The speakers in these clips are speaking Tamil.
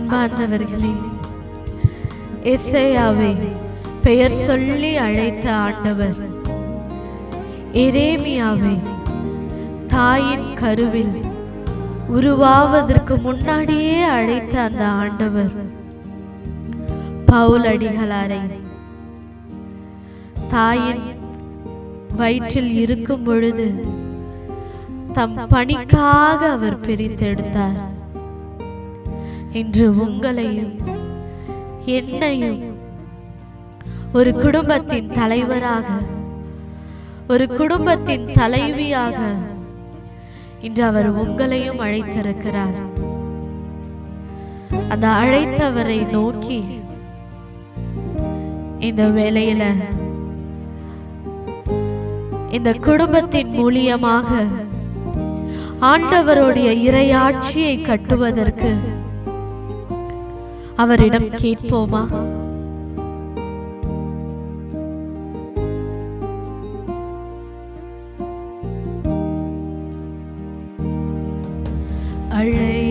அன்பார்ந்தவர்களே எசேயாவை பெயர் சொல்லி அழைத்த ஆண்டவர். எரேமியாவை தாயின் கருவில் உருவாவதற்கு முன்னாடியே அழைத்த அந்த ஆண்டவர். பவுல் அடிகளாரை தாயின் வயிற்றில் இருக்கும் பொழுது தம் பணிக்காக அவர் பிரித்தெடுத்தார். இன்று உங்களையும் என்னையும் ஒரு குடும்பத்தின் தலைவராக ஒரு குடும்பத்தின் தலைவியாக இன்று அவர் உங்களையும் அழைத்திருக்கிறார். அந்த அழைத்தவரை நோக்கி இந்த வேலையில இந்த குடும்பத்தின் மூலியமாக ஆண்டவருடைய இறையாட்சியை கட்டுவதற்கு அவரிடம் கேட்போமா? அழை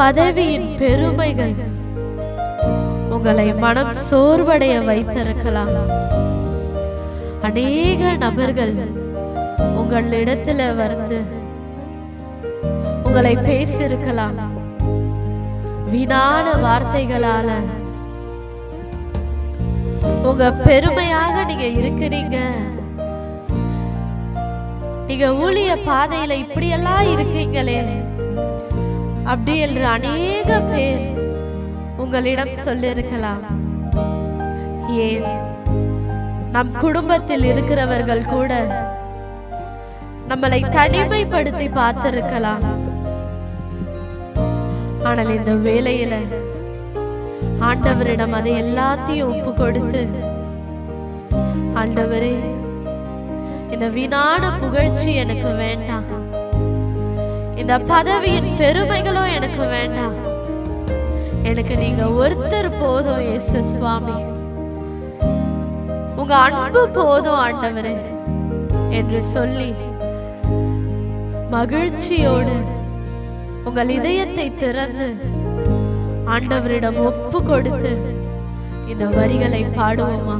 பதவியின் பெருமைகள். உங்களை மனம் சோர்வடைய வைத்திருக்கலாம். அநேக நபர்கள் உங்கள் இடத்துல வந்து உங்களை பேசியிருக்கலாம். வீணான வார்த்தைகளால. உங்க பெருமையாக நீங்க இருக்கிறீங்க. நீங்க ஊழிய பாதையில இப்படியெல்லாம் இருக்கீங்களே. அப்படி என்று அநேக பேர் உங்களிடம் சொல்லிருக்கலாம் ஏன்? நம் குடும்பத்தில் இருக்கிறவர்கள் கூட நம்மளை தனிமைப்படுத்தி பார்த்திருக்கலாம். ஆனால் இந்த வேலையில ஆண்டவரிடம் அதை எல்லாத்தையும் ஒப்பு கொடுத்து ஆண்டவரே இந்த வீணான புகழ்ச்சி எனக்கு வேண்டாம். இந்த பதவியின் பெருமைகளும் எனக்கு வேண்டாம். எனக்கு நீங்க ஒருத்தர் போதும் இயேசு சுவாமி. உங்க அன்பு போதும் ஆண்டவரே என்று சொல்லி மகிழ்ச்சியோடு உங்கள் இதயத்தை திறந்து ஆண்டவரிடம் ஒப்பு கொடுத்து இந்த வரிகளை பாடுவோமா?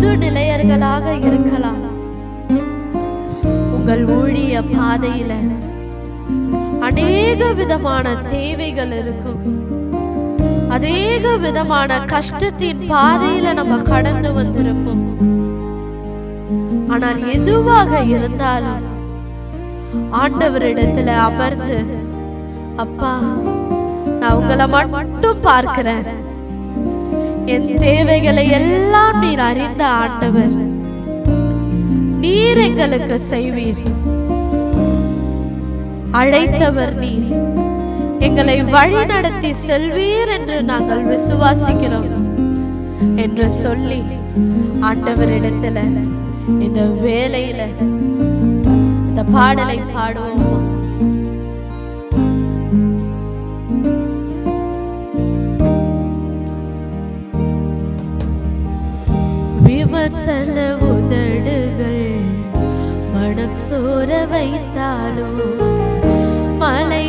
என்றால் பொது நிலையர்களாக இருக்கலாம். உங்கள் ஊழிய பாதையில அநேக விதமான தேவைகள் இருக்கும். அநேக விதமான கஷ்டத்தின் பாதையில நம்ம கடந்து வந்திருப்போம். ஆனால் எதுவாக இருந்தாலும் ஆண்டவரிடத்துல அமர்ந்து அப்பா நான் உங்களை மட்டும் பார்க்கிறேன். என் தேவைகளை எல்லாம் நீர் அறிந்த ஆண்டவர். நீர் எங்களுக்கு செய்வீர். அழைத்தவர் நீர். எங்களை வழி நடத்தி செல்வீர் என்று நாங்கள் விசுவாசிக்கிறோம். என்று சொல்லி ஆண்டவரிடத்துல இந்த வேலையில இந்த பாடலை பாடுவோம். விமர்சன உதடுகள் மனம் சோர வைத்தாலும் மலை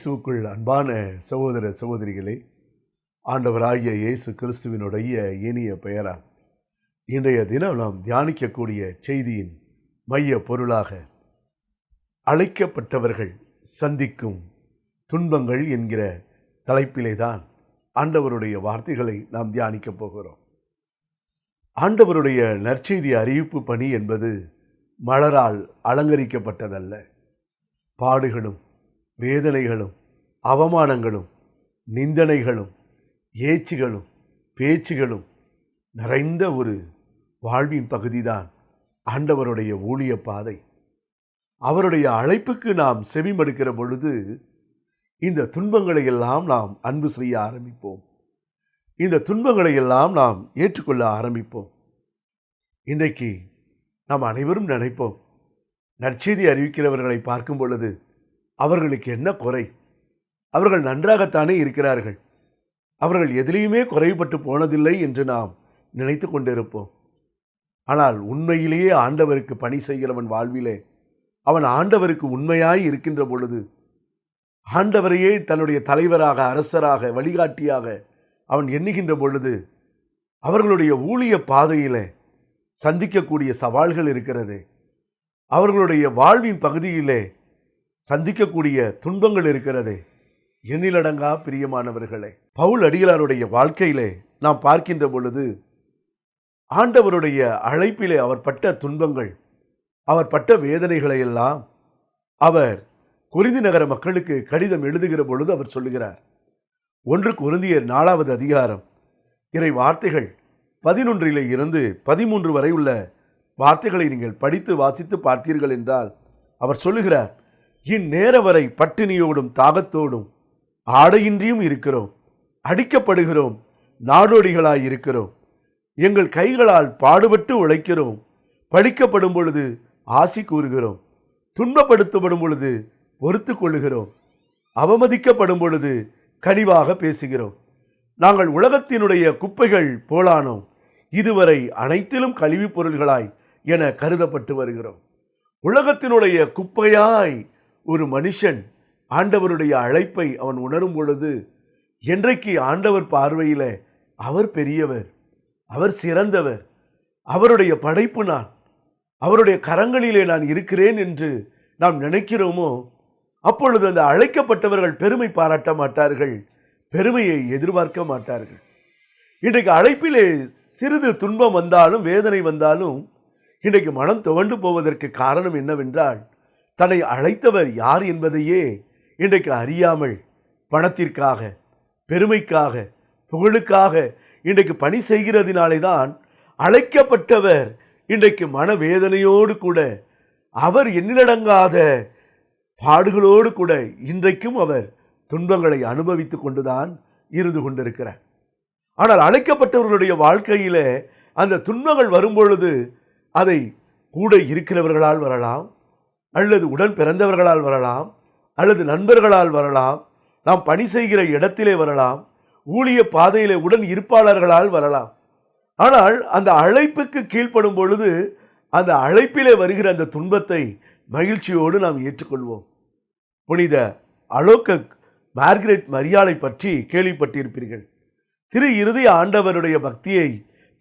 இயேசுக்குள் அன்பான சகோதர சகோதரிகளே ஆண்டவராகிய இயேசு கிறிஸ்துவினுடைய இனிய பெயரால் இன்றைய தினம் நாம் தியானிக்கக்கூடிய செய்தியின் மைய பொருளாக அழைக்கப்பட்டவர்கள் சந்திக்கும் துன்பங்கள் என்கிற தலைப்பிலே தான் ஆண்டவருடைய வார்த்தைகளை நாம் தியானிக்கப் போகிறோம். ஆண்டவருடைய நற்செய்தி அறிவிப்பு பணி என்பது மலரால் அலங்கரிக்கப்பட்டதல்ல. பாடுகளும் வேதனைகளும் அவமானங்களும் நிந்தனைகளும் ஏச்சுகளும் பேச்சுகளும் நிறைந்த ஒரு வாழ்வின் பகுதிதான் ஆண்டவருடைய ஊழிய பாதை. அவருடைய அழைப்புக்கு நாம் செவிமடுக்கிற பொழுது இந்த துன்பங்களை எல்லாம் நாம் அன்பு செய்ய ஆரம்பிப்போம். இந்த துன்பங்களை எல்லாம் நாம் ஏற்றுக்கொள்ள ஆரம்பிப்போம். இன்றைக்கு நாம் அனைவரும் நினைப்போம் நற்செய்தி அறிவிக்கிறவர்களை பார்க்கும் பொழுது அவர்களுக்கு என்ன குறை? அவர்கள் நன்றாகத்தானே இருக்கிறார்கள். அவர்கள் எதிலையுமே குறைபட்டு போனதில்லை என்று நாம் நினைத்து கொண்டிருப்போம். ஆனால் உண்மையிலேயே ஆண்டவருக்கு பணி செய்கிறவன் வாழ்விலே அவன் ஆண்டவருக்கு உண்மையாய் இருக்கின்ற பொழுது ஆண்டவரையே தன்னுடைய தலைவராக அரசராக வழிகாட்டியாக அவன் எண்ணுகின்ற பொழுது அவர்களுடைய ஊழிய பாதையிலே சந்திக்கக்கூடிய சவால்கள் இருக்கிறது. அவர்களுடைய வாழ்வின் பகுதியிலே சந்திக்கக்கூடிய துன்பங்கள் இருக்கிறதே. எண்ணிலடங்கா பிரியமானவர்களே பவுல் அடிகளாருடைய வாழ்க்கையிலே நாம் பார்க்கின்ற பொழுது ஆண்டவருடைய அழைப்பிலே அவர் பட்ட துன்பங்கள் அவர் பட்ட வேதனைகளை எல்லாம் அவர் குருந்தி நகர மக்களுக்கு கடிதம் எழுதுகிற பொழுது அவர் சொல்லுகிறார். ஒன்று குருந்தியர் நாலாவது அதிகாரம் இறை வார்த்தைகள் பதினொன்றிலே இருந்து பதிமூன்று வரை உள்ள வார்த்தைகளை நீங்கள் படித்து வாசித்து பார்த்தீர்கள் என்றால் அவர் சொல்லுகிறார் இந்நேர வரை பட்டினியோடும் தாகத்தோடும் ஆடையின்றியும் இருக்கிறோம். அடிக்கப்படுகிறோம். நாடோடிகளாய் இருக்கிறோம். எங்கள் கைகளால் பாடுபட்டு உழைக்கிறோம். பழிக்கப்படும் பொழுது ஆசி கூறுகிறோம். துன்பப்படுத்தப்படும் பொழுது பொறுத்து கொள்ளுகிறோம். அவமதிக்கப்படும் பொழுது கனிவாக பேசுகிறோம். நாங்கள் உலகத்தினுடைய குப்பைகள் போலானோம். இதுவரை அனைத்திலும் கழிவுப் பொருள்களாய் என கருதப்பட்டு வருகிறோம். உலகத்தினுடைய குப்பையாய் ஒரு மனுஷன் ஆண்டவருடைய அழைப்பை அவன் உணரும் பொழுது என்றைக்கு ஆண்டவர் பார்வையில் அவர் பெரியவர் அவர் சிறந்தவர் அவருடைய படைப்பு நான் அவருடைய கரங்களிலே நான் இருக்கிறேன் என்று நாம் நினைக்கிறோமோ அப்பொழுது அந்த அழைக்கப்பட்டவர்கள் பெருமை பாராட்ட மாட்டார்கள் பெருமையை எதிர்பார்க்க மாட்டார்கள். இன்றைக்கு அழைப்பிலே சிறிது துன்பம் வந்தாலும் வேதனை வந்தாலும் இன்றைக்கு மனம் துவண்டு போவதற்கு காரணம் என்னவென்றால் தன்னை அழைத்தவர் யார் என்பதையே இன்றைக்கு அறியாமல் பணத்திற்காக பெருமைக்காக புகழுக்காக இன்றைக்கு பணி செய்கிறதினாலே தான் அழைக்கப்பட்டவர் இன்றைக்கு மனவேதனையோடு கூட அவர் எண்ணிலடங்காத பாடுகளோடு கூட இன்றைக்கும் அவர் துன்பங்களை அனுபவித்து கொண்டுதான் இருந்து கொண்டிருக்கிறார். ஆனால் அழைக்கப்பட்டவர்களுடைய வாழ்க்கையில் அந்த துன்பங்கள் வரும்பொழுது அதை கூட இருக்கிறவர்களால் வரலாம். அல்லது உடன் பிறந்தவர்களால் வரலாம் அல்லது நண்பர்களால் வரலாம் நாம் பணி செய்கிற இடத்திலே வரலாம் ஊழிய பாதையிலே உடன் இருப்பாளர்களால் வரலாம். ஆனால் அந்த அழைப்புக்கு கீழ்ப்படும் பொழுது அந்த அழைப்பிலே வருகிற அந்த துன்பத்தை மகிழ்ச்சியோடு நாம் ஏற்றுக்கொள்வோம். புனித அலோக மார்கரெட் மரியாளை பற்றி கேள்விப்பட்டிருப்பீர்கள். திரு இருதய ஆண்டவருடைய பக்தியை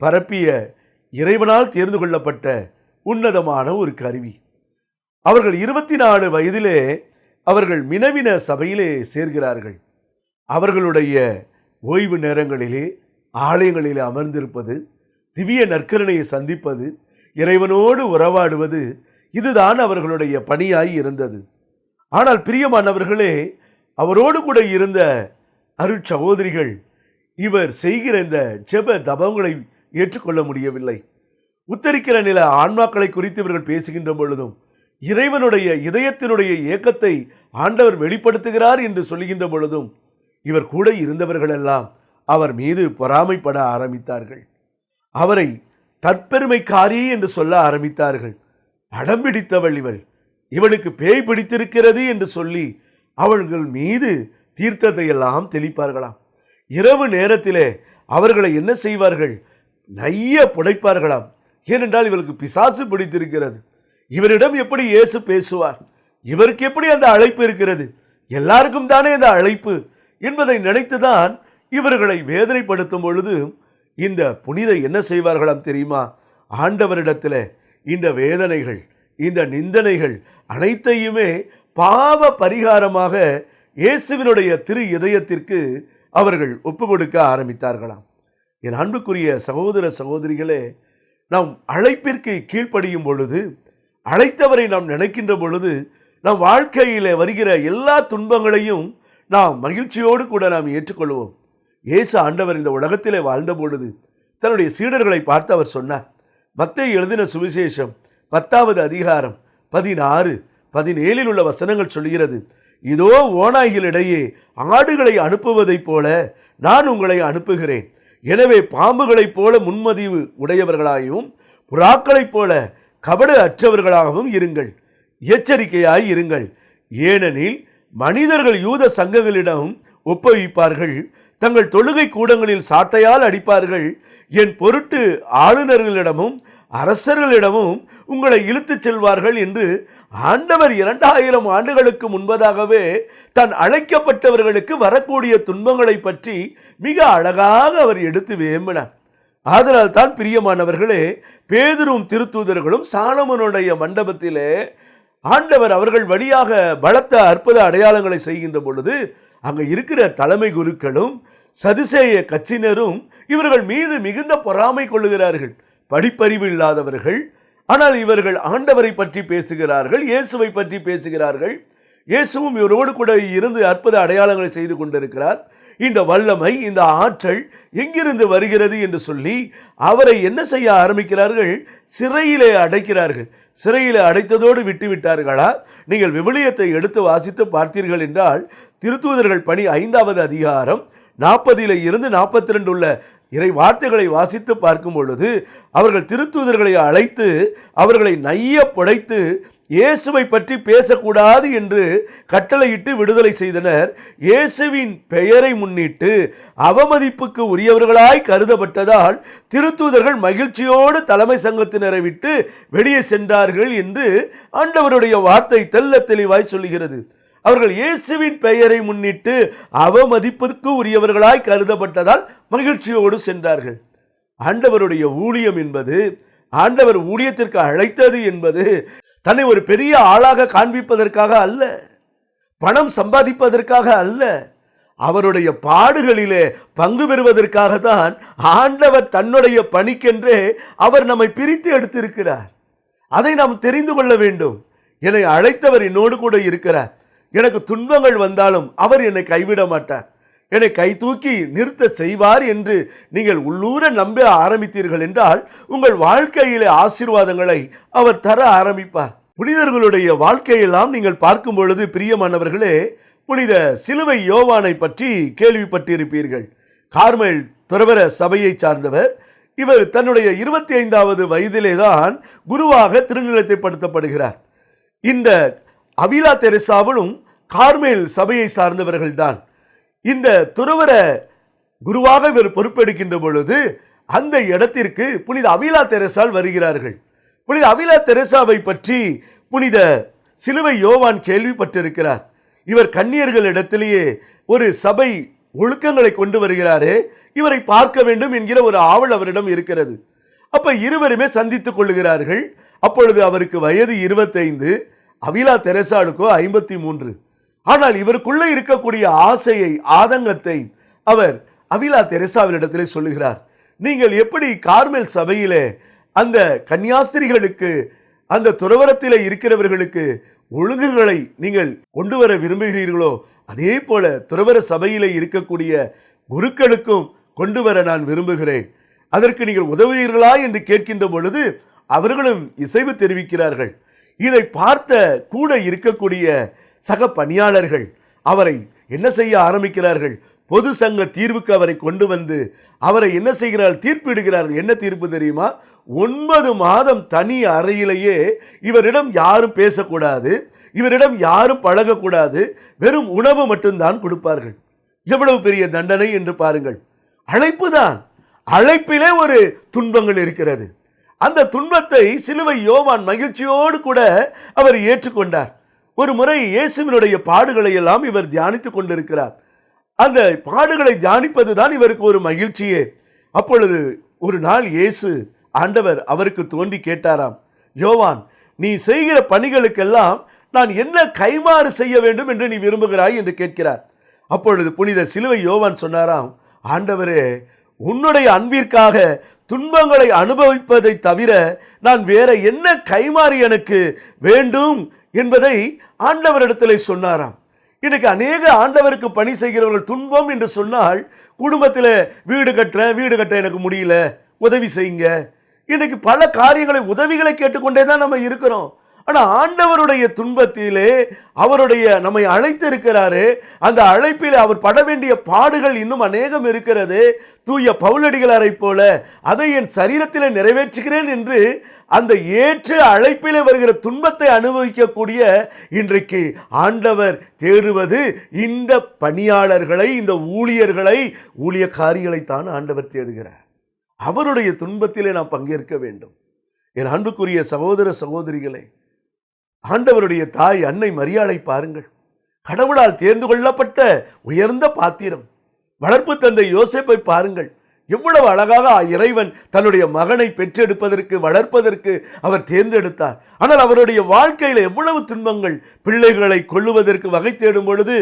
பரப்பிய இறைவனால் தேர்ந்து கொள்ளப்பட்ட உன்னதமான ஒரு கருவி. அவர்கள் இருபத்தி நாலு வயதிலே அவர்கள் மினவின சபையிலே சேர்கிறார்கள். அவர்களுடைய ஓய்வு நேரங்களிலே ஆலயங்களிலே அமர்ந்திருப்பது திவ்ய நற்கரணையை சந்திப்பது இறைவனோடு உறவாடுவது இதுதான் அவர்களுடைய பணியாய் இருந்தது. ஆனால் பிரியமானவர்களே அவரோடு கூட இருந்த அருட்சகோதரிகள் இவர் செய்கிற இந்த ஜெப தபங்களை ஏற்றுக்கொள்ள முடியவில்லை. உத்தரிக்கிற நில ஆன்மாக்களை குறித்து இவர்கள் பேசுகின்ற பொழுதும் இறைவனுடைய இதயத்தினுடைய ஏக்கத்தை ஆண்டவர் வெளிப்படுத்துகிறார் என்று சொல்லுகின்ற பொழுதும் இவர் கூட இருந்தவர்களெல்லாம் அவர் மீது பொறாமைப்பட ஆரம்பித்தார்கள். அவரை தற்பெருமைக்காரி என்று சொல்ல ஆரம்பித்தார்கள். அடம் பிடித்தவள் இவள். இவளுக்கு பேய் பிடித்திருக்கிறது என்று சொல்லி அவர்கள் மீது தீர்த்தத்தை எல்லாம் தெளிப்பார்களாம். இரவு நேரத்திலே அவர்களை என்ன செய்வார்கள்? நைய புடைப்பார்களாம். ஏனென்றால் இவளுக்கு பிசாசு பிடித்திருக்கிறது. இவரிடம் எப்படி இயேசு பேசுவார்? இவருக்கு எப்படி அந்த அழைப்பு இருக்கிறது? எல்லாருக்கும் தானே அந்த அழைப்பு? என்பதை நினைத்துதான் இவர்களை வேதனைப்படுத்தும் பொழுது இந்த புனித என்ன செய்வார்களாம் தெரியுமா? ஆண்டவரிடத்தில் இந்த வேதனைகள் இந்த நிந்தனைகள் அனைத்தையுமே பாவ பரிகாரமாக இயேசுவினுடைய திரு இதயத்திற்கு அவர்கள் ஒப்பு கொடுக்க ஆரம்பித்தார்களாம். என் அன்புக்குரிய சகோதர சகோதரிகளே நாம் அழைப்பிற்கு கீழ்ப்படியும் பொழுது அழைத்தவரை நாம் நினைக்கின்ற பொழுது நம் வாழ்க்கையில் வருகிற எல்லா துன்பங்களையும் நாம் மகிழ்ச்சியோடு கூட நாம் ஏற்றுக்கொள்வோம். இயேசு ஆண்டவர் இந்த உலகத்திலே வாழ்ந்த பொழுது தன்னுடைய சீடர்களை பார்த்து அவர் சொன்னார். மத்திய எழுதின சுவிசேஷம் பத்தாவது அதிகாரம் பதினாறு பதினேழில் உள்ள வசனங்கள் சொல்கிறது இதோ ஓநாய்களிடையே ஆடுகளை அனுப்புவதைப் போல நான் உங்களை அனுப்புகிறேன். எனவே பாம்புகளைப் போல முன்மதிவு உடையவர்களாயும் புறாக்களைப் போல கபடு அற்றவர்களாகவும் இருங்கள். எச்சரிக்கையாய் இருங்கள். ஏனெனில் மனிதர்கள் யூத சங்கங்களிடம் ஒப்புவிப்பார்கள். தங்கள் தொழுகை கூடங்களில் சாட்டையால் அடிப்பார்கள். என் பொருட்டு ஆளுநர்களிடமும் அரசர்களிடமும் உங்களை இழுத்துச் செல்வார்கள் என்று ஆண்டவர் இரண்டாயிரம் ஆண்டுகளுக்கு முன்பதாகவே தன் அழைக்கப்பட்டவர்களுக்கு வரக்கூடிய துன்பங்களை பற்றி மிக அழகாக அவர் எடுத்து வேம்பினார். ஆதலால் தான் பிரியமானவர்களே பேதுரும் திருத்தூதர்களும் சாலமனுடைய மண்டபத்திலே ஆண்டவர் அவர்கள் வழியாக பலத்த அற்புத அடையாளங்களை செய்கின்ற பொழுது அங்கே இருக்கிற தலைமை குருக்களும் சதுசேய கட்சியினரும் இவர்கள் மீது மிகுந்த பொறாமை கொள்ளுகிறார்கள். படிப்பறிவு இல்லாதவர்கள் ஆனால் இவர்கள் ஆண்டவரை பற்றி பேசுகிறார்கள் இயேசுவை பற்றி பேசுகிறார்கள். இயேசுவும் இவரோடு கூட இருந்து அற்புத அடையாளங்களை செய்து கொண்டிருக்கிறார். இந்த வல்லமை இந்த ஆற்றல் எங்கிருந்து வருகிறது என்று சொல்லி அவரை என்ன செய்ய ஆரம்பிக்கிறார்கள்? சிறையிலே அடைக்கிறார்கள். சிறையிலே அடைத்ததோடு விட்டு விட்டார்களா நீங்கள் விவிலியத்தை எடுத்து வாசித்து பார்த்தீர்கள் என்றால் திருத்தூதர்கள் பணி ஐந்தாவது அதிகாரம் நாற்பதில் இருந்து நாற்பத்தி ரெண்டு உள்ள இறை வார்த்தைகளை வாசித்து பார்க்கும் பொழுது அவர்கள் திருத்தூதர்களை அழைத்து அவர்களை நைய புடைத்து இயேசுவை பற்றி பேசக்கூடாது என்று கட்டளையிட்டு விடுதலை செய்தனர். இயேசுவின் பெயரை முன்னிட்டு அவமதிப்புக்கு உரியவர்களாய் கருதப்பட்டதால் திருத்தூதர்கள் மகிழ்ச்சியோடு தலைமை சங்கத்தினரை விட்டு வெளியே சென்றார்கள் என்று ஆண்டவருடைய வார்த்தை தெல்ல தெளிவாய் சொல்லுகிறது. அவர்கள் இயேசுவின் பெயரை முன்னிட்டு அவமதிப்புக்கு உரியவர்களாய் கருதப்பட்டதால் மகிழ்ச்சியோடு சென்றார்கள். ஆண்டவருடைய ஊழியம் என்பது ஆண்டவர் ஊழியத்திற்கு அழைத்தது என்பது தன்னை ஒரு பெரிய ஆளாக காண்பிப்பதற்காக அல்ல பணம் சம்பாதிப்பதற்காக அல்ல அவருடைய பாடுகளிலே பங்கு பெறுவதற்காக தான் ஆண்டவர் தன்னுடைய பணிக்கென்றே அவர் நம்மை பிரித்து எடுத்திருக்கிறார். அதை நாம் தெரிந்து கொள்ள வேண்டும். என்னை அழைத்தவர் என்னோடு கூட இருக்கிறார். எனக்கு துன்பங்கள் வந்தாலும் அவர் என்னை கைவிட மாட்டார். என்னை கை தூக்கி நிறுத்த செய்வார் என்று நீங்கள் உள்ளூர நம்ப ஆரம்பித்தீர்கள் என்றால் உங்கள் வாழ்க்கையிலே ஆசீர்வாதங்களை அவர் தர ஆரம்பிப்பார். புனிதர்களுடைய வாழ்க்கையெல்லாம் நீங்கள் பார்க்கும் பொழுது பிரியமானவர்களே புனித சிலுவை யோவானை பற்றி கேள்விப்பட்டிருப்பீர்கள். கார்மல் துறவர சபையை சார்ந்தவர். இவர் தன்னுடைய இருபத்தி ஐந்தாவது வயதிலே தான் குருவாக திருநிலைத்தைப்படுத்தப்படுகிறார் இந்த அபிலா தெரசாவலும் கார்மேல் சபையை சார்ந்தவர்கள்தான் இந்த துறவர குருவாக இவர் பொறுப்பெடுக்கின்ற பொழுது அந்த இடத்திற்கு புனித அவிலா தெரசால் வருகிறார்கள். புனித அவிலா தெரசாவை பற்றி புனித சிலுவை யோவான் கேள்விப்பட்டிருக்கிறார். இவர் கன்னியர்களிடத்திலேயே ஒரு சபை ஒழுக்கங்களை கொண்டு வருகிறாரே இவரை பார்க்க வேண்டும் என்கிற ஒரு ஆவல் அவரிடம் இருக்கிறது. அப்ப இருவருமே சந்தித்துக் கொள்ளுகிறார்கள். அப்பொழுது அவருக்கு வயது இருபத்தைந்து அவிலா தெரசாளுக்கோ ஐம்பத்தி மூன்று. ஆனால் இவருக்குள்ளே இருக்கக்கூடிய ஆசையை ஆதங்கத்தை அவர் அவிலா தெரசாவினிடத்திலே சொல்லுகிறார். நீங்கள் எப்படி கார்மேல் சபையிலே அந்த கன்னியாஸ்திரிகளுக்கு அந்த துறவரத்திலே இருக்கிறவர்களுக்கு ஒழுங்குகளை நீங்கள் கொண்டு வர விரும்புகிறீர்களோ அதே போல துறவர சபையிலே இருக்கக்கூடிய குருக்களுக்கும் கொண்டு வர நான் விரும்புகிறேன். அதற்கு நீங்கள் உதவுவீர்களா என்று கேட்கின்ற பொழுது அவர்களும் இசைவு தெரிவிக்கிறார்கள். இதை பார்த்த கூட இருக்கக்கூடிய சக பணியாளர்கள் அவரை என்ன செய்ய ஆரம்பிக்கிறார்கள்? பொது சங்க தீர்வுக்கு அவரை கொண்டு வந்து அவரை என்ன செய்கிறார்? தீர்ப்பிடுகிறார்கள். என்ன தீர்ப்பு தெரியுமா? ஒன்பது மாதம் தனி அறையிலேயே இவரிடம் யாரும் பேசக்கூடாது இவரிடம் யாரும் பழகக்கூடாது வெறும் உணவு மட்டும்தான் கொடுப்பார்கள். எவ்வளவு பெரிய தண்டனை என்று பாருங்கள். அழைப்பு தான். அழைப்பிலே ஒரு துன்பங்கள் இருக்கிறது. அந்த துன்பத்தை சிலுவை யோவான் மகிழ்ச்சியோடு கூட அவர் ஏற்றுக்கொண்டார். ஒரு முறை இயேசுவினுடைய பாடுகளை எல்லாம் இவர் தியானித்துக் கொண்டிருக்கிறார். அந்த பாடுகளை தியானிப்பது தான் இவருக்கு ஒரு மகிழ்ச்சியே. அப்பொழுது ஒரு நாள் இயேசு ஆண்டவர் அவருக்கு தோண்டி கேட்டாராம் யோவான் நீ செய்கிற பணிகளுக்கெல்லாம் நான் என்ன கைமாறு செய்ய வேண்டும் என்று நீ விரும்புகிறாய்? என்று கேட்கிறார். அப்பொழுது புனித சிலுவை யோவான் சொன்னாராம் ஆண்டவரே உன்னுடைய அன்பிற்காக துன்பங்களை அனுபவிப்பதை தவிர நான் வேற என்ன கைமாறி எனக்கு வேண்டும் என்பதை ஆண்டவரிடத்திலே சொன்னாராம். இன்னைக்கு அநேக ஆண்டவருக்கு பணி செய்கிறவர்கள் துன்பம் என்று சொன்னால் குடும்பத்தில் வீடு கட்டுறேன் வீடு கட்ட எனக்கு முடியல உதவி செய்யுங்க. இன்னைக்கு பல காரியங்களை உதவிகளை கேட்டுக்கொண்டே தான் நம்ம இருக்கிறோம். ஆனால் ஆண்டவருடைய துன்பத்திலே அவருடைய நம்மை அழைத்து இருக்கிறாரு அந்த அழைப்பில் அவர் பட வேண்டிய பாடுகள் இன்னும் அநேகம் இருக்கிறது. தூய பவுலடிகளாரை போல அதை என் சரீரத்தில் நிறைவேற்றுகிறேன் என்று அந்த ஏற்று அழைப்பிலே வருகிற துன்பத்தை அனுபவிக்கக்கூடிய இன்றைக்கு ஆண்டவர் தேடுவது இந்த பணியாளர்களை இந்த ஊழியர்களை ஊழியக்காரிகளை தான் ஆண்டவர் தேடுகிறார். அவருடைய துன்பத்திலே நாம் பங்கேற்க வேண்டும். என் அன்புக்குரிய சகோதர சகோதரிகளே ஆண்டவருடைய தாய் அன்னை மரியாதை பாருங்கள். கடவுளால் தேர்ந்து கொள்ளப்பட்ட உயர்ந்த பாத்திரம். வளர்ப்பு தந்தை யோசிப்பை பாருங்கள். எவ்வளவு அழகாக இறைவன் தன்னுடைய மகனை பெற்றெடுப்பதற்கு வளர்ப்பதற்கு அவர் தேர்ந்தெடுத்தார். ஆனால் அவருடைய வாழ்க்கையில் எவ்வளவு துன்பங்கள். பிள்ளைகளை கொள்ளுவதற்கு வகை தேடும் பொழுது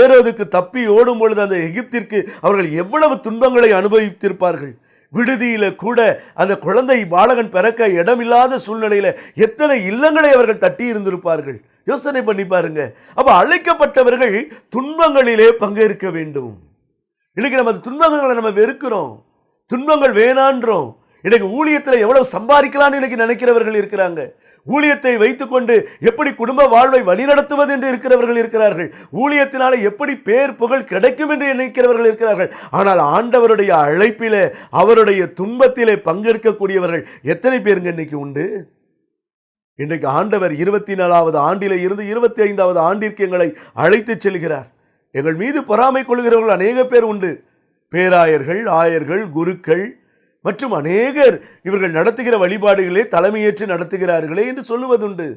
ஏறோதுக்கு தப்பி ஓடும் பொழுது அந்த எகிப்திற்கு அவர்கள் எவ்வளவு துன்பங்களை அனுபவித்திருப்பார்கள். விடுதியில் கூட அந்த குழந்தை பாலகன் பிறக்க இடமில்லாத சூழ்நிலையில் எத்தனை இல்லங்களை அவர்கள் தட்டி இருந்திருப்பார்கள்? யோசனை பண்ணி பாருங்க. அப்போ அழைக்கப்பட்டவர்கள் துன்பங்களிலே பங்கேற்க வேண்டும். இன்னைக்கு நம்ம துன்பங்களை நம்ம வெறுக்கிறோம். துன்பங்கள் வேணான்றோம். இன்னைக்கு ஊழியத்தில் எவ்வளவு சம்பாதிக்கலான்னு இன்னைக்கு நினைக்கிறவர்கள் இருக்கிறாங்க. ஊழியத்தை வைத்துக்கொண்டு எப்படி குடும்ப வாழ்வை வழிநடத்துவது என்று இருக்கிறவர்கள் இருக்கிறார்கள்? ஊழியத்தினால எப்படி பேர் புகழ் கிடைக்கும் என்று நினைக்கிறவர்கள் இருக்கிறார்கள்? ஆனால் ஆண்டவருடைய அழைப்பிலே அவருடைய துன்பத்திலே பங்கெடுக்கக்கூடியவர்கள் எத்தனை பேருங்க இன்னைக்கு உண்டு? இன்றைக்கு ஆண்டவர் இருபத்தி நாலாவது ஆண்டிலே இருந்து இருபத்தி ஐந்தாவது ஆண்டிற்கு எங்களை அழைத்துச் செல்கிறார். எங்கள் மீது பொறாமை கொள்கிறவர்கள் அநேக பேர் உண்டு. பேராயர்கள் ஆயர்கள் குருக்கள் மற்றும் அநேகர் இவர்கள் நடத்துகிற வழிபாடுகளே தலைமையேற்று நடத்துகிறார்களே என்று சொல்லுவதுண்டு.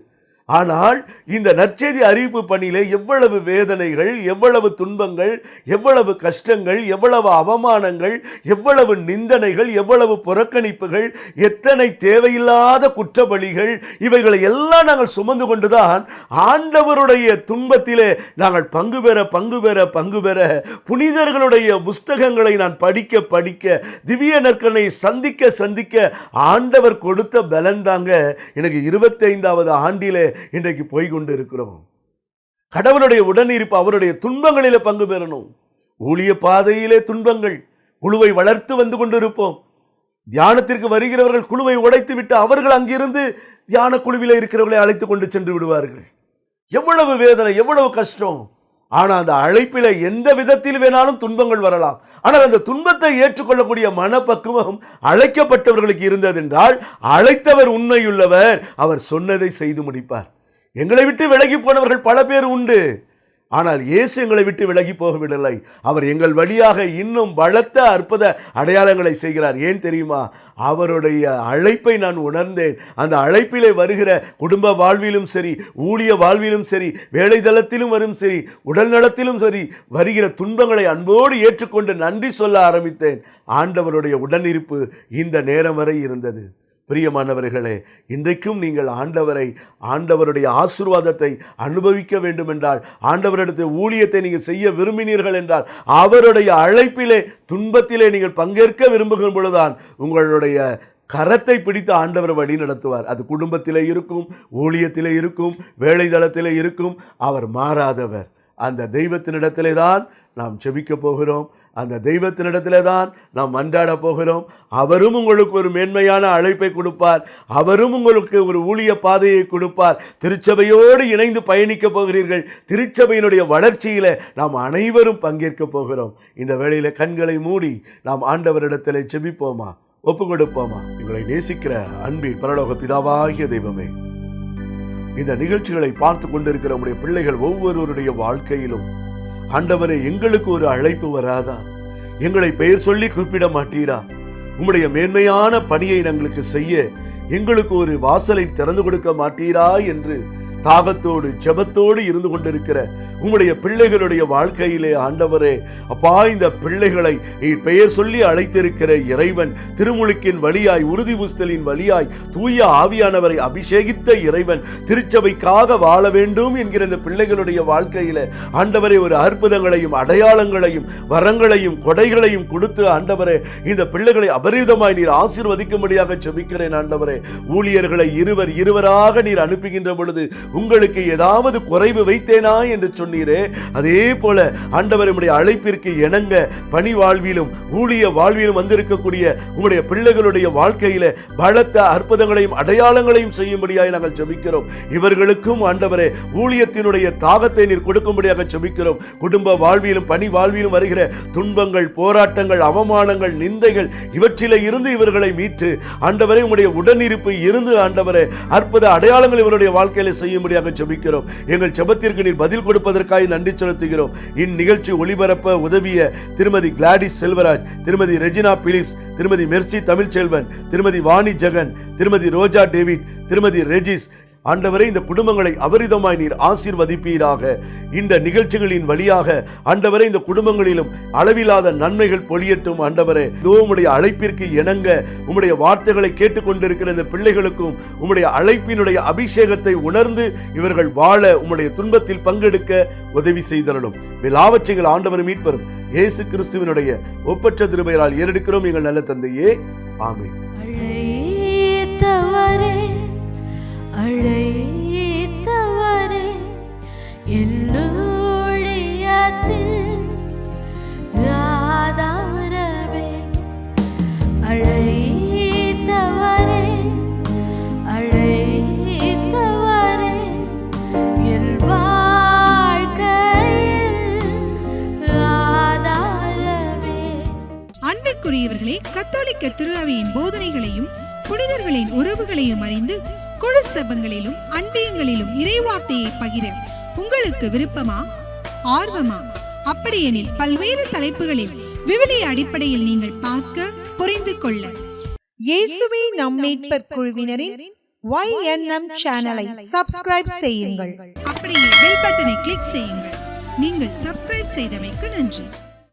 ஆனால் இந்த நற்செய்தி அறிவிப்பு பணியிலே எவ்வளவு வேதனைகள் எவ்வளவு துன்பங்கள் எவ்வளவு கஷ்டங்கள் எவ்வளவு அவமானங்கள் எவ்வளவு நிந்தனைகள் எவ்வளவு புறக்கணிப்புகள் எத்தனை தேவையில்லாத குற்றபலிகள் இவைகளை எல்லாம் நாங்கள் சுமந்து கொண்டுதான் ஆண்டவருடைய துன்பத்திலே நாங்கள் பங்கு பெற பங்கு பெற பங்கு பெற புனிதர்களுடைய புஸ்தகங்களை நான் படிக்க படிக்க திவ்ய நற்கனை சந்திக்க சந்திக்க ஆண்டவர் கொடுத்த பலன் தாங்க. எனக்கு இருபத்தைந்தாவது ஆண்டிலே இன்றைக்கு போய்கொண்டு இருக்கிறோம். கடவுளுடைய உடனிருப்பு அவருடைய துன்பங்களில் பங்கு பெறணும். ஊழிய பாதையிலே துன்பங்கள் குழுவை வளர்த்து வந்து கொண்டிருப்போம். தியானத்திற்கு வருகிறவர்கள் குழுவை உடைத்து விட்டு அவர்கள் அங்கிருந்து தியான குழுவில் இருக்கிறவர்களை அழைத்து கொண்டு சென்று விடுவார்கள். எவ்வளவு வேதனை எவ்வளவு கஷ்டம். ஆனால் அந்த அழைப்பில் எந்த விதத்தில் வேணாலும் துன்பங்கள் வரலாம். ஆனால் அந்த துன்பத்தை ஏற்றுக்கொள்ளக்கூடிய மனப்பக்குவம் அழைக்கப்பட்டவர்களுக்கு இருந்ததென்றால் அழைத்தவர் உண்மையுள்ளவர் அவர் சொன்னதை செய்து முடிப்பார். எங்களை விட்டு விலகி போனவர்கள் பல பேர் உண்டு. ஆனால் இயேசு எங்களை விட்டு விலகி போகவிடலை அவர் எங்கள் வழியாக இன்னும் பலத்த அற்புத அடையாளங்களை செய்கிறார். ஏன் தெரியுமா? அவருடைய அழைப்பை நான் உணர்ந்தேன். அந்த அழைப்பிலே வருகிற குடும்ப வாழ்விலும் சரி ஊழிய வாழ்விலும் சரி வேலை தளத்திலும் வரும் சரி உடல் நலத்திலும் சரி வருகிற துன்பங்களை அன்போடு ஏற்றுக்கொண்டு நன்றி சொல்ல ஆரம்பித்தேன். ஆண்டவருடைய உடனிருப்பு இந்த நேரம் வரை இருந்தது. பிரியமானவர்களே இன்றைக்கும் நீங்கள் ஆண்டவரை ஆண்டவருடைய ஆசீர்வாதத்தை அனுபவிக்க வேண்டுமென்றால் ஆண்டவரிடத்தை ஊழியத்தை நீங்கள் செய்ய விரும்பினீர்கள் என்றால் அவருடைய அழைப்பிலே துன்பத்திலே நீங்கள் பங்கேற்க விரும்புகிற பொழுதுதான் உங்களுடைய கரத்தை பிடித்து ஆண்டவர் வழி நடத்துவார். அது குடும்பத்திலே இருக்கும் ஊழியத்திலே இருக்கும் வேலை தளத்திலே இருக்கும் அவர் மாறாதவர். அந்த தெய்வத்தினிடத்திலே தான் நாம் செபிக்க போகிறோம். அந்த தெய்வத்தினிடத்தில் தான் நாம் மன்றாட போகிறோம். அவரும் உங்களுக்கு ஒரு மேன்மையான அழைப்பை கொடுப்பார். அவரும் உங்களுக்கு ஒரு ஊழிய பாதையை கொடுப்பார். திருச்சபையோடு இணைந்து பயணிக்க போகிறீர்கள். திருச்சபையினுடைய வளர்ச்சியில நாம் அனைவரும் பங்கேற்க போகிறோம். இந்த வேளையில கண்களை மூடி நாம் ஆண்டவரிடத்திலே செபிப்போமா? ஒப்பு கொடுப்போமா எங்களை நேசிக்கிற அன்பின் பரலோக பிதாவாகிய தெய்வமே. இந்த நிகழ்ச்சிகளை பார்த்து கொண்டிருக்கிற நம்முடைய பிள்ளைகள் ஒவ்வொருவருடைய வாழ்க்கையிலும் ஆண்டவரே எங்களுக்கு ஒரு அழைப்பு வராதா? எங்களை பெயர் சொல்லி கூப்பிட மாட்டீரா? உம்முடைய மேன்மையான பணியை எங்களுக்கு செய்ய எங்களுக்கு ஒரு வாசலை திறந்து கொடுக்க மாட்டீரா என்று தாகத்தோடு ஜபத்தோடு இருந்து கொண்டிருக்கிற உங்களுடைய பிள்ளைகளுடைய வாழ்க்கையிலே ஆண்டவரே அப்பா இந்த பிள்ளைகளை நீர் பெயர் சொல்லி அழைத்திருக்கிற இறைவன் திருமுழுக்கின் வழியாய் உறுதி புஸ்தலின் வழியாய் தூய ஆவியானவரை அபிஷேகித்த இறைவன் திருச்சபைக்காக வாழ வேண்டும் என்கிற இந்த பிள்ளைகளுடைய வாழ்க்கையில ஆண்டவரை ஒரு அற்புதங்களையும் அடையாளங்களையும் வரங்களையும் கொடைகளையும் கொடுத்து ஆண்டவரே இந்த பிள்ளைகளை அபரிதமாய் நீர் ஆசீர்வதிக்கும்படியாக ஜெபிக்கிறேன் ஆண்டவரே. ஊழியர்களை இருவர் இருவராக நீர் அனுப்புகின்ற பொழுது உங்களுக்கு ஏதாவது குறைவு வைத்தேனா என்று சொன்னீரே? அதே போல ஆண்டவர் உடைய அழைப்பிற்கு இணங்க பணி வாழ்விலும் ஊழிய வாழ்விலும் வந்திருக்கக்கூடிய உங்களுடைய பிள்ளைகளுடைய வாழ்க்கையில பலத்த அற்புதங்களையும் அடையாளங்களையும் செய்யும்படியாக நாங்கள் ஜெபிக்கிறோம். இவர்களுக்கும் ஆண்டவரே ஊழியத்தினுடைய தாகத்தை நீர் கொடுக்கும்படியாக ஜெபிக்கிறோம். குடும்ப வாழ்விலும் பணி வாழ்விலும் வருகிற துன்பங்கள் போராட்டங்கள் அவமானங்கள் நிந்தைகள் இவற்றில இருந்து இவர்களை மீட்டு ஆண்டவரே உங்களுடைய உடனிருப்பு இருந்து ஆண்டவரே அற்புத அடையாளங்கள் இவருடைய வாழ்க்கையில செய்யும் செய்யும்படியாக ஜெபிக்கிறோம். எங்கள் ஜெபத்திற்கு நீர் பதில் கொடுப்பதற்காக நன்றி செலுத்துகிறோம். இந்நிகழ்ச்சி ஒளிபரப்ப உதவிய திருமதி கிளாடிஸ் செல்வராஜ் திருமதி ரெஜினா பிலிப்ஸ் திருமதி மெர்சி தமிழ்ச்செல்வன் திருமதி வாணி ஜெகன் திருமதி ரோஜா டேவிட் திருமதி ரெஜிஸ் ஆண்டவரே இந்த குடும்பங்களை அபரிதமாய் நீர் ஆசீர்வதிப்பீராக. இந்த நிகழ்ச்சிகளின் வழியாக ஆண்டவரே இந்த குடும்பங்களிலும் அளவில்லாத நன்மைகள் பொழியட்டும் ஆண்டவரே. இதோ உம்முடைய அழைப்பிற்கு இணங்க உம்முடைய வார்த்தைகளை கேட்டுக்கொண்டிருக்கிற இந்த பிள்ளைகளுக்கும் உம்முடைய அழைப்பினுடைய அபிஷேகத்தை உணர்ந்து இவர்கள் வாழ உம்முடைய துன்பத்தில் பங்கெடுக்க உதவி செய்தரலும். எல்லாவற்றைகள் ஆண்டவர் மீட்பரும். இயேசு கிறிஸ்துவினுடைய ஒப்பற்ற திருமையால் ஏறெடுக்கிறோம் எங்கள் நல்ல தந்தையே. ஆமென். அழைத்தவரே அழைத்தவரே எல்லோழியத்தில் ஆதாரமே அழைத்தவரே அழைத்தவரே எல் வாழ்க்கையில் ஆதாரமே அன்பிற்குரியவர்களே கத்தோலிக்க திருஅவையின் போதனைகளையும் புனிதர்களின் உறவுகளையும் அறிந்து குழு சபங்களிலும் அன்பியங்களிலும் இறைவார்த்தையை பகிர உங்களுக்கு விருப்பமா? ஆர்வமா? அப்படியெனில் பல்வேறு தலைப்புகளில் விவிலிய அடிப்படையில் நீங்கள் பார்க்க புரிந்து கொள்ள. இயேசுவை நம் மீட்பர் குழுவினரின் YNM சேனலை சப்ஸ்கிரைப் செய்யுங்கள். அப்படியே பெல் பட்டனை கிளிக் செய்யுங்கள். நீங்கள் சப்ஸ்கிரைப் செய்தமைக்கு நன்றி.